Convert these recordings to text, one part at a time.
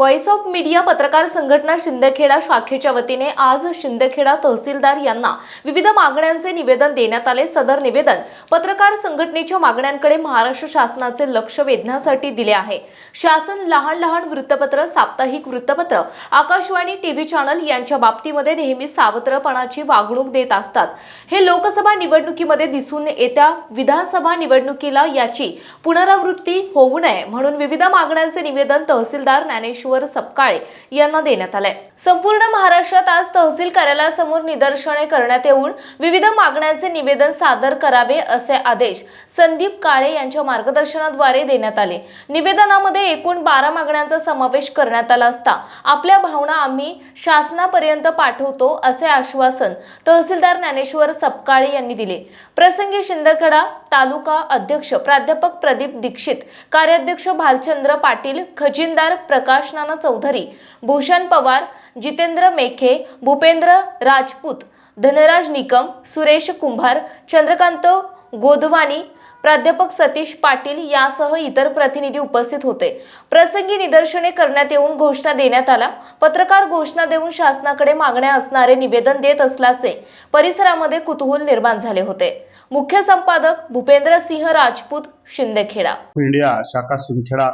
Voice of media पत्रकार संघटना शिंदखेडा शाखेच्या वतीने आज शिंदखेडा तहसीलदार यांना विविध मागण्यांचे निवेदन देण्यात आले. सदर निवेदन पत्रकार संघटनेच्या मागण्यांकडे महाराष्ट्र शासनाचे लक्ष वेधण्यासाठी दिले आहे. शासन लहान लहान वृत्तपत्र साप्ताहिक वृत्तपत्र आकाशवाणी टीव्ही चॅनल यांच्या बाबतीमध्ये नेहमी सावत्रपणाची वागणूक देत असतात. हे लोकसभा निवडणुकीमध्ये दिसून येत्या विधानसभा निवडणुकीला याची पुनरावृत्ती होऊ नये म्हणून विविध मागण्यांचे निवेदन तहसीलदार ज्ञानेश्वर सपकाळे यांना देण्यात आलंय. संपूर्ण महाराष्ट्रात आज तहसील कार्यालयासमोर निदर्शने करण्यात येऊन विविध मागण्यांचे निवेदन सादर करावे असे आदेश संदीप काळे यांच्या मार्गदर्शनाद्वारे देण्यात आले. निवेदनामध्ये एकूण बारा मागण्यांचा समावेश करण्यात आला असता आपल्या भावना आम्ही शासनापर्यंत पाठवतो असे आश्वासन तहसीलदार ज्ञानेश्वर सपकाळे यांनी दिले. प्रसंगी शिंदखेडा तालुका अध्यक्ष प्राध्यापक प्रदीप दीक्षित कार्याध्यक्ष भालचंद्र पाटील खजिनदार प्रकाश नाना चौधरी. भूषण पवार जितेंद्र मेखे भूपेंद्र राजपूत धनराज निकम सुरेश कुंभार चंद्रकांत गोदवानी प्राध्यापक सतीश पाटील यासह इतर प्रतिनिधी उपस्थित होते. प्रसंगी निदर्शने करण्यात येऊन घोषणा देण्यात आला पत्रकार घोषणा देऊन शासनाकडे मागण्या असणारे निवेदन देत असल्याचे परिसरामध्ये कुतूहल निर्माण झाले होते. मुख्य संपादक भूपेंद्र सिंह राजपूत शिंदेखेडा. इंडिया शाखा सिंदखेडा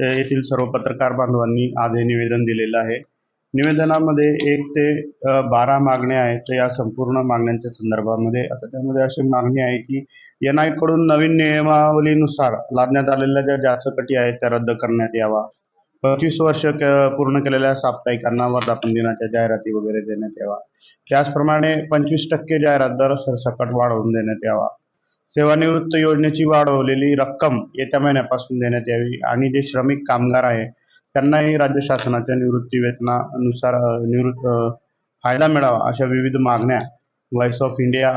येथील सर्व पत्रकार बांधवांनी आज हे निवेदन दिलेलं आहे. निवेदनामध्ये एक ते बारा मागण्या आहेत. तर या संपूर्ण मागण्यांच्या संदर्भामध्ये आता त्यामध्ये अशी मागणी आहे की एनकडून नवीन नियमावलीनुसार लादण्यात आलेल्या ज्या जाचकटी आहेत त्या रद्द करण्यात यावा पंचवीस वर्ष पूर्ण केलेल्या साप्ताहिकांना वर्धापन दिनाच्या जाहिराती वगैरे देण्यात यावा त्याचप्रमाणे पंचवीस टक्के जाहिरात दर सरसकट वाढवून देण्यात यावा. सेवानिवृत्त योजनेची वाढवलेली रक्कम येत्या महिन्यापासून देण्यात यावी आणि जे श्रमिक कामगार आहे त्यांनाही राज्य शासनाच्या निवृत्ती वेतनानुसार निवृत्त फायदा मिळावा अशा विविध मागण्या व्हॉइस ऑफ इंडिया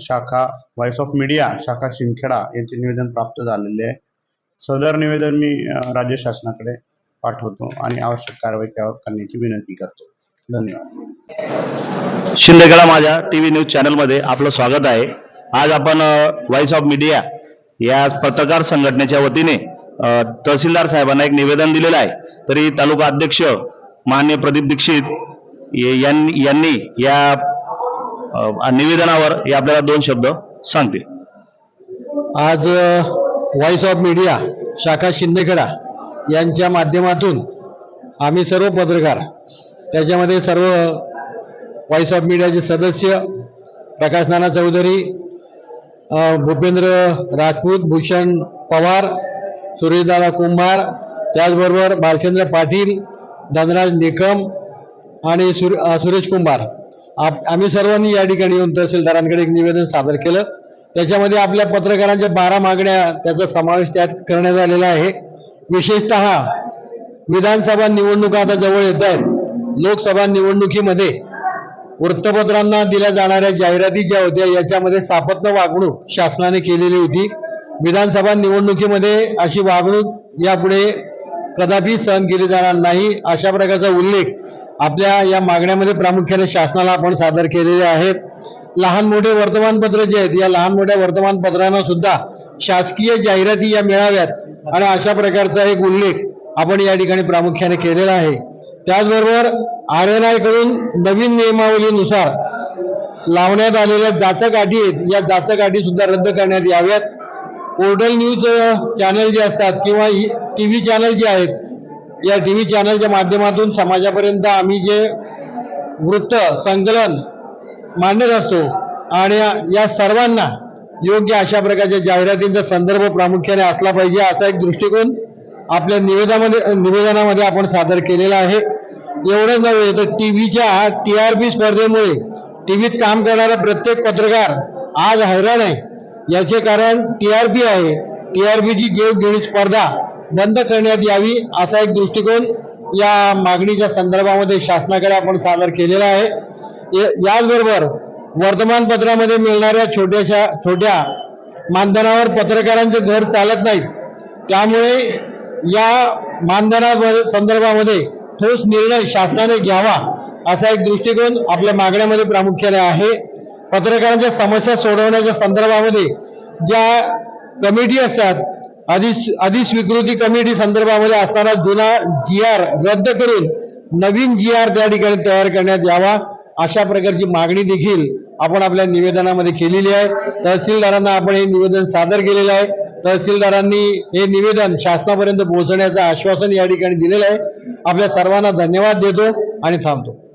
शाखा व्हॉइस ऑफ मीडिया शाखा शिंदखेडा यांचे निवेदन प्राप्त झालेले आहे. सदर निवेदन मी राज्य शासनाकडे पाठवतो आणि आवश्यक कारवाई त्यावर करण्याची विनंती करतो. धन्यवाद. शिंदेगडा माझ्या टीव्ही न्यूज चॅनलमध्ये आपलं स्वागत आहे. आज आपण व्हॉइस ऑफ मीडिया या पत्रकार संघटनेच्या वतीने तहसीलदार साहेबांना एक निवेदन दिलेलं आहे. तरी तालुका अध्यक्ष मान्य प्रदीप दीक्षित यांनी या निवेदनावर हे आपल्याला दोन शब्द सांगतील. आज व्हॉइस ऑफ मीडिया शाखा शिंदेखेडा यांच्या माध्यमातून आम्ही सर्व पत्रकार त्याच्यामध्ये सर्व व्हॉइस ऑफ मीडियाचे सदस्य प्रकाश नाना चौधरी भूपेंद्र राजपूत भूषण पवार सुरेशदादा कुंभार त्याचबरोबर भालचंद्र पाटील धनराज निकम आणि सुर सुरेश कुंभार. आप आम्ही सर्वांनी या ठिकाणी येऊन तहसीलदारांकडे एक निवेदन सादर केलं. त्याच्यामध्ये आपल्या पत्रकारांच्या बारा मागण्या त्याचा समावेश त्यात करण्यात आलेला आहे. विशेषत विधानसभा निवडणुका आता जवळ येत आहेत. लोकसभा निवडणुकीमध्ये वृत्तपत्रांना दिल्या जाणाऱ्या जाहिराती ज्या होत्या याच्यामध्ये सापत्न वागणूक शासनाने केलेली होती. विधानसभा निवडणुकीमध्ये अशी वागणूक यापुढे कदापि सहन केली जाणार नाही अशा प्रकारचा उल्लेख आपल्या या मागण्यामध्ये प्रामुख्याने शासनाला आपण सादर केलेले आहेत. लहान मोठे वर्तमानपत्र जे आहेत या लहान मोठ्या वर्तमानपत्रांना सुद्धा शासकीय जाहिराती या मिळाव्यात. आणि अशा प्रकारचा एक उल्लेख आपण या ठिकाणी प्रामुख्याने केलेला आहे. त्याचबरोबर आर एन आयकडून नवीन नियमावलीनुसार लावण्यात आलेल्या जाचक अटी आहेत. या जाचक अटी सुद्धा रद्द करण्यात याव्यात. पोर्टल न्यूज चॅनल जे असतात किंवा टी व्ही चॅनल जे आहेत या टी व्ही चॅनलच्या माध्यमातून समाजापर्यंत आम्ही जे वृत्त संकलन मांडत असतो आणि या सर्वांना योग्य अशा प्रकारच्या जाहिरातींचा संदर्भ प्रामुख्याने असला पाहिजे असा एक दृष्टिकोन आपल्या निवेदनामध्ये निवेदनामध्ये आपण सादर केलेला आहे. एवढंच नव्हे तर टी व्हीच्या टी आर पी स्पर्धेमुळे. टी व्हीत काम करणारा प्रत्येक पत्रकार आज हैराण आहे. याचे कारण टी आर पी आहे. टी आर पीची जेवघेणी स्पर्धा बंद करण्यात यावी असा एक दृष्टिकोन या मागणीच्या संदर्भामध्ये शासनाकडे आपण सादर केलेला आहे. या- याचबरोबर वर्तमानपत्रामध्ये मिळणाऱ्या छोट्याशा छोट्या मानधनावर पत्रकारांचे घर चालत नाहीत. त्यामुळे या मानधना संदर्भामध्ये ठोस निर्णय शासनाने घ्यावा असा एक दृष्टिकोन आपल्या मागण्यामध्ये प्रामुख्याने आहे. पत्रकारांच्या समस्या सोडवण्याच्या संदर्भामध्ये ज्या कमिटी असतात अधिस अधिस्वीकृती कमिटी संदर्भामध्ये असणारा जुना जी आर रद्द करून नवीन जी आर त्या ठिकाणी तयार करण्यात यावा अशा प्रकारची मागणी देखील आपण आपल्या निवेदनामध्ये केलेली आहे. तहसीलदारांना आपण हे निवेदन सादर केलेलं आहे. तहसीलदारांनी हे निवेदन शासनापर्यंत पोहोचण्याचं आश्वासन या ठिकाणी दिलेलं आहे. आपल्या सर्वांना धन्यवाद देतो आणि थांबतो.